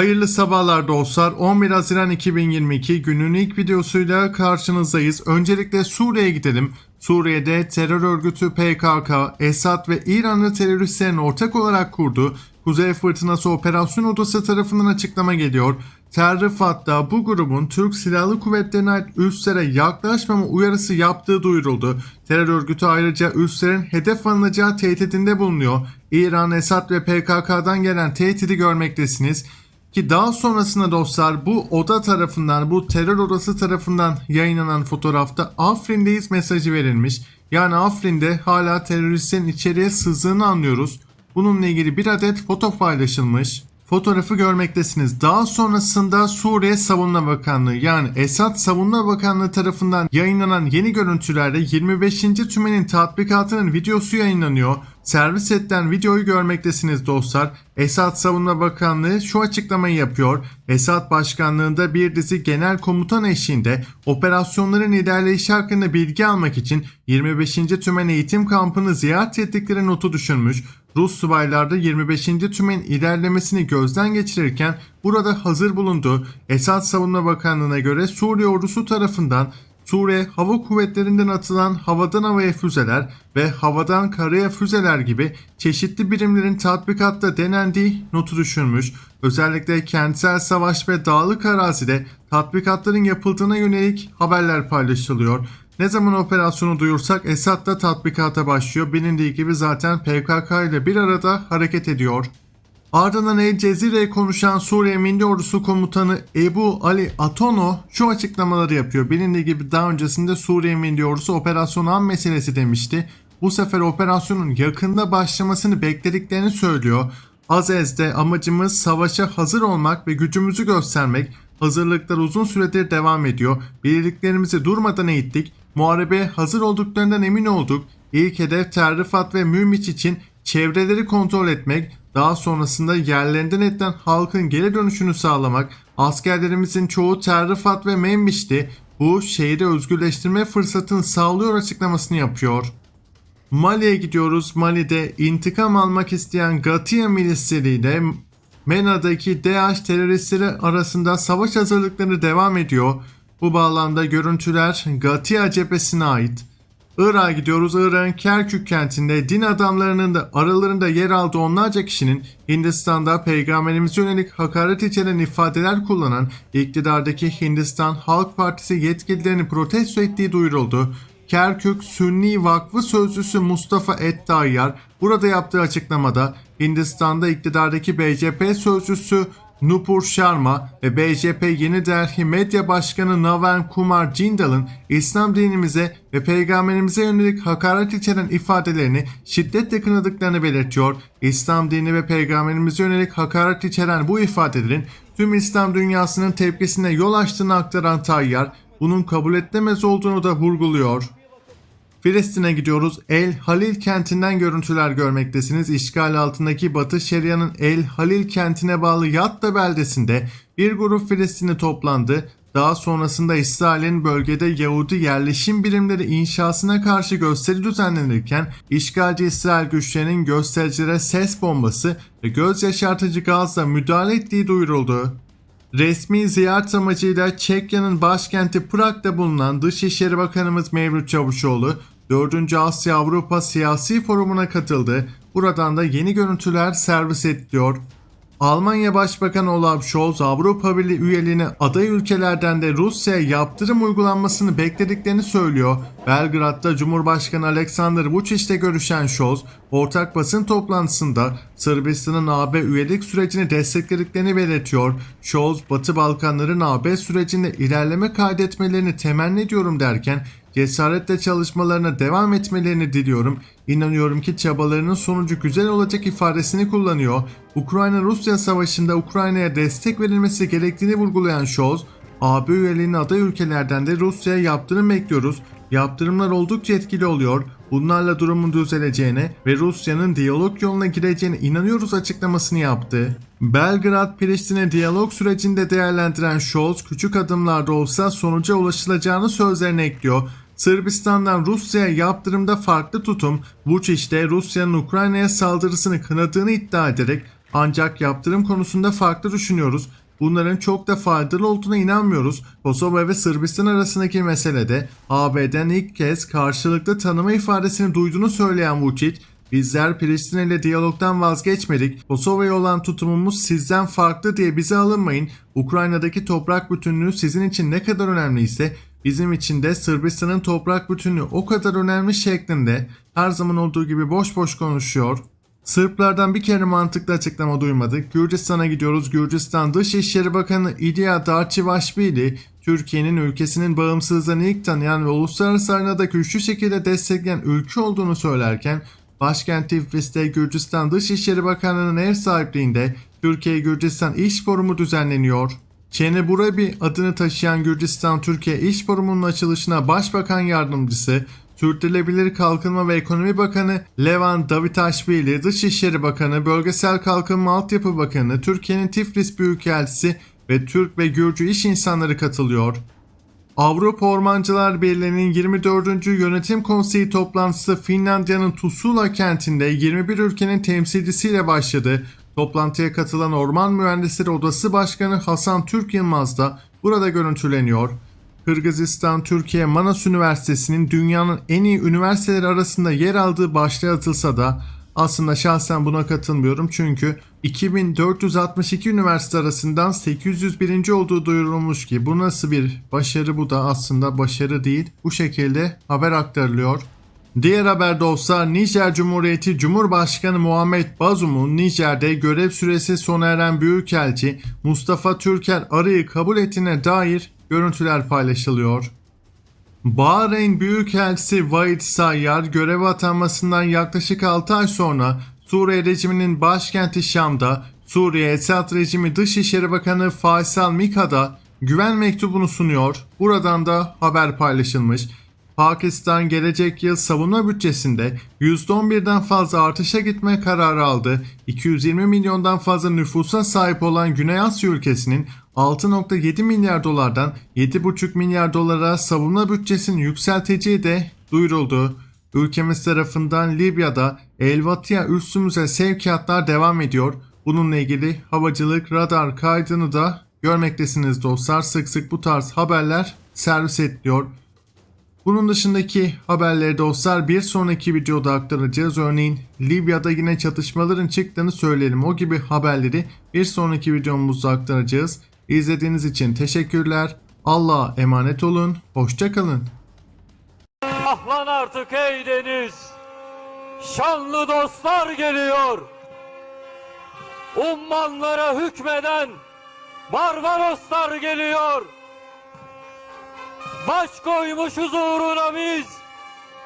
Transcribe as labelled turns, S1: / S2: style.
S1: Hayırlı sabahlar dostlar. 11 Haziran 2022 günün ilk videosuyla karşınızdayız. Öncelikle Suriye'ye gidelim. Suriye'de terör örgütü PKK, Esad ve İranlı teröristlerin ortak olarak kurduğu Kuzey Fırtınası Operasyon Odası tarafından açıklama geliyor. Tel Rifat'ta bu grubun Türk Silahlı Kuvvetleri'ne ait üslere yaklaşmama uyarısı yaptığı duyuruldu. Terör örgütü ayrıca üslerin hedef alınacağı tehdidinde bulunuyor. İran, Esad ve PKK'dan gelen tehdidi görmektesiniz. Ki daha sonrasında dostlar bu oda tarafından bu terör odası tarafından yayınlanan fotoğrafta Afrin'deyiz mesajı verilmiş. Yani Afrin'de hala teröristlerin içeriye sızdığını anlıyoruz. Bununla ilgili bir adet foto paylaşılmış. Fotoğrafı görmektesiniz. Daha sonrasında Suriye Savunma Bakanlığı yani Esad Savunma Bakanlığı tarafından yayınlanan yeni görüntülerde 25. tümenin tatbikatının videosu yayınlanıyor. Servis edilen videoyu görmektesiniz dostlar. Esad Savunma Bakanlığı şu açıklamayı yapıyor. Esad Başkanlığında bir dizi genel komutan eşliğinde operasyonların ilerleyişi hakkında bilgi almak için 25. Tümen Eğitim Kampı'nı ziyaret ettikleri notu düşürmüş. Rus subaylar da 25. tümen ilerlemesini gözden geçirirken burada hazır bulundu. Esad Savunma Bakanlığı'na göre Suriye ordusu tarafından Suriye Hava Kuvvetlerinden atılan havadan havaya füzeler ve havadan karaya füzeler gibi çeşitli birimlerin tatbikatta denendiği notu düşürmüş. Özellikle kentsel savaş ve dağlık arazide tatbikatların yapıldığına yönelik haberler paylaşılıyor. Ne zaman operasyonu duyursak Esad da tatbikata başlıyor. Bilindiği gibi zaten PKK ile bir arada hareket ediyor. Ardından El Cezire'ye konuşan Suriye Milli Ordusu Komutanı Ebu Ali Atono şu açıklamaları yapıyor. Bilindiği gibi daha öncesinde Suriye Milli Ordusu operasyon an meselesi demişti. Bu sefer operasyonun yakında başlamasını beklediklerini söylüyor. Azez'de amacımız savaşa hazır olmak ve gücümüzü göstermek. Hazırlıklar uzun süredir devam ediyor. Birliklerimizi durmadan eğittik. Muharebeye hazır olduklarından emin olduk. İlk hedef Terrifat ve Münbiç için çevreleri kontrol etmek, daha sonrasında yerlerinden edilen halkın geri dönüşünü sağlamak, askerlerimizin çoğu Terrifat ve Membiç'ti. Bu şehri özgürleştirme fırsatını sağlıyor açıklamasını yapıyor. Mali'ye gidiyoruz. Mali'de intikam almak isteyen Gatia milisleriyle MENA'daki DAEŞ teröristleri arasında savaş hazırlıkları devam ediyor. Bu bağlamda görüntüler Gatia cephesine ait. Irak'a gidiyoruz. Irak'ın Kerkük kentinde din adamlarının da aralarında yer aldığı onlarca kişinin Hindistan'da peygamberimize yönelik hakaret içeren ifadeler kullanan iktidardaki Hindistan Halk Partisi yetkililerini protesto ettiği duyuruldu. Kerkük Sünni Vakfı Sözcüsü Mustafa Ettayyar burada yaptığı açıklamada Hindistan'da iktidardaki BCP sözcüsü Nupur Sharma ve BJP Yeni Delhi Medya Başkanı Navan Kumar Jindal'ın İslam dinimize ve peygamberimize yönelik hakaret içeren ifadelerini şiddetle kınadıklarını belirtiyor. İslam dini ve peygamberimize yönelik hakaret içeren bu ifadelerin tüm İslam dünyasının tepkisine yol açtığını aktaran Tayyar, bunun kabul edilemez olduğunu da vurguluyor. Filistin'e gidiyoruz. El Halil kentinden görüntüler görmektesiniz. İşgal altındaki Batı Şeria'nın El Halil kentine bağlı Yatta beldesinde bir grup Filistinli toplandı. Daha sonrasında İsrail'in bölgede Yahudi yerleşim birimleri inşasına karşı gösteri düzenlenirken işgalci İsrail güçlerinin göstericilere ses bombası ve göz yaşartıcı gazla müdahale ettiği duyuruldu. Resmi ziyaret amacıyla Çekya'nın başkenti Prag'da bulunan Dışişleri Bakanımız Mevlüt Çavuşoğlu 4. Asya Avrupa Siyasi Forumu'na katıldı. Buradan da yeni görüntüler servis ediliyor. Almanya Başbakanı Olaf Scholz Avrupa Birliği üyeliğine aday ülkelerden de Rusya'ya yaptırım uygulanmasını beklediklerini söylüyor. Belgrad'da Cumhurbaşkanı Alexander Vučić'le görüşen Scholz, ortak basın toplantısında Sırbistan'ın AB üyelik sürecini desteklediklerini belirtiyor. Scholz, Batı Balkanların AB sürecinde ilerleme kaydetmelerini temenni ediyorum derken cesaretle çalışmalarına devam etmelerini diliyorum. İnanıyorum ki çabalarının sonucu güzel olacak ifadesini kullanıyor. Ukrayna-Rusya savaşında Ukrayna'ya destek verilmesi gerektiğini vurgulayan Scholz, AB üyeliğinin aday ülkelerden de Rusya'ya yaptırım bekliyoruz. Yaptırımlar oldukça etkili oluyor. Bunlarla durumun düzeleceğine ve Rusya'nın diyalog yoluna gireceğine inanıyoruz açıklamasını yaptı. Belgrad-Priştine diyalog sürecinde değerlendiren Scholz küçük adımlarda olsa sonuca ulaşılacağını sözlerine ekliyor. Sırbistan'dan Rusya'ya yaptırımda farklı tutum, Vučić de Rusya'nın Ukrayna'ya saldırısını kınadığını iddia ederek Ancak yaptırım konusunda farklı düşünüyoruz. Bunların çok da faydalı olduğuna inanmıyoruz. Kosova ve Sırbistan arasındaki meselede AB'den ilk kez karşılıklı tanıma ifadesini duyduğunu söyleyen Vučić, Bizler Priştine ile diyalogdan vazgeçmedik. Kosova'ya olan tutumumuz sizden farklı diye bize alınmayın. Ukrayna'daki toprak bütünlüğü sizin için ne kadar önemliyse bizim için de Sırbistan'ın toprak bütünlüğü o kadar önemli şeklinde her zaman olduğu gibi boş boş konuşuyor. Sırplardan bir kere mantıklı açıklama duymadık. Gürcistan'a gidiyoruz. Gürcistan Dışişleri Bakanı İlya Darçivashvili, Türkiye'nin ülkesinin bağımsızlığını ilk tanıyan ve uluslararası arenada güçlü şekilde destekleyen ülke olduğunu söylerken, başkent Tiflis'te Gürcistan Dışişleri Bakanlığı'nın ev sahipliğinde Türkiye-Gürcistan İş Forumu düzenleniyor. Çene Burabi adını taşıyan Gürcistan-Türkiye İş Forumu'nun açılışına Başbakan Yardımcısı, Sürdürülebilir Kalkınma ve Ekonomi Bakanı Levan Davitaşvili, Dışişleri Bakanı, Bölgesel Kalkınma Altyapı Bakanı, Türkiye'nin Tiflis Büyükelçisi ve Türk ve Gürcü iş insanları katılıyor. Avrupa Ormancılar Birliği'nin 24. Yönetim Konseyi toplantısı Finlandiya'nın Tuusula kentinde 21 ülkenin temsilcisiyle başladı. Toplantıya katılan Orman Mühendisleri Odası Başkanı Hasan Türk Yılmaz da burada görüntüleniyor. Kırgızistan Türkiye Manas Üniversitesi'nin dünyanın en iyi üniversiteleri arasında yer aldığı başlığı atılsa da aslında şahsen buna katılmıyorum çünkü 2462 üniversite arasından 801. olduğu duyurulmuş ki bu nasıl bir başarı bu da aslında başarı değil bu şekilde haber aktarılıyor. Diğer haberde olsa Nijer Cumhuriyeti Cumhurbaşkanı Muhammed Bazum'un Nijer'de görev süresi sona eren Büyükelçi Mustafa Türker Arı'yı kabul ettiğine dair görüntüler paylaşılıyor. Bahreyn Büyükelçisi Vahit Sayyar göreve atanmasından yaklaşık 6 ay sonra Suriye rejiminin başkenti Şam'da Suriye Esad rejimi Dışişleri Bakanı Faysal Mika'da güven mektubunu sunuyor. Buradan da haber paylaşılmış. Pakistan gelecek yıl savunma bütçesinde %11'den fazla artışa gitme kararı aldı. 220 milyondan fazla nüfusa sahip olan Güney Asya ülkesinin 6.7 milyar dolardan 7.5 milyar dolara savunma bütçesini yükselteceği de duyuruldu. Ülkemiz tarafından Libya'da Elvatia üssümüze sevkiyatlar devam ediyor. Bununla ilgili havacılık radar kaydını da görmektesiniz dostlar. Sık sık bu tarz haberler servis ediliyor. Bunun dışındaki haberleri dostlar bir sonraki videoda aktaracağız. Örneğin Libya'da yine çatışmaların çıktığını söyleyelim. O gibi haberleri bir sonraki videomuzda aktaracağız. İzlediğiniz için teşekkürler. Allah'a emanet olun. Hoşçakalın.
S2: Ahlan artık ey deniz. Şanlı dostlar geliyor. Ummanlara hükmeden Barbaroslar geliyor. Baş koymuşuz uğruna biz.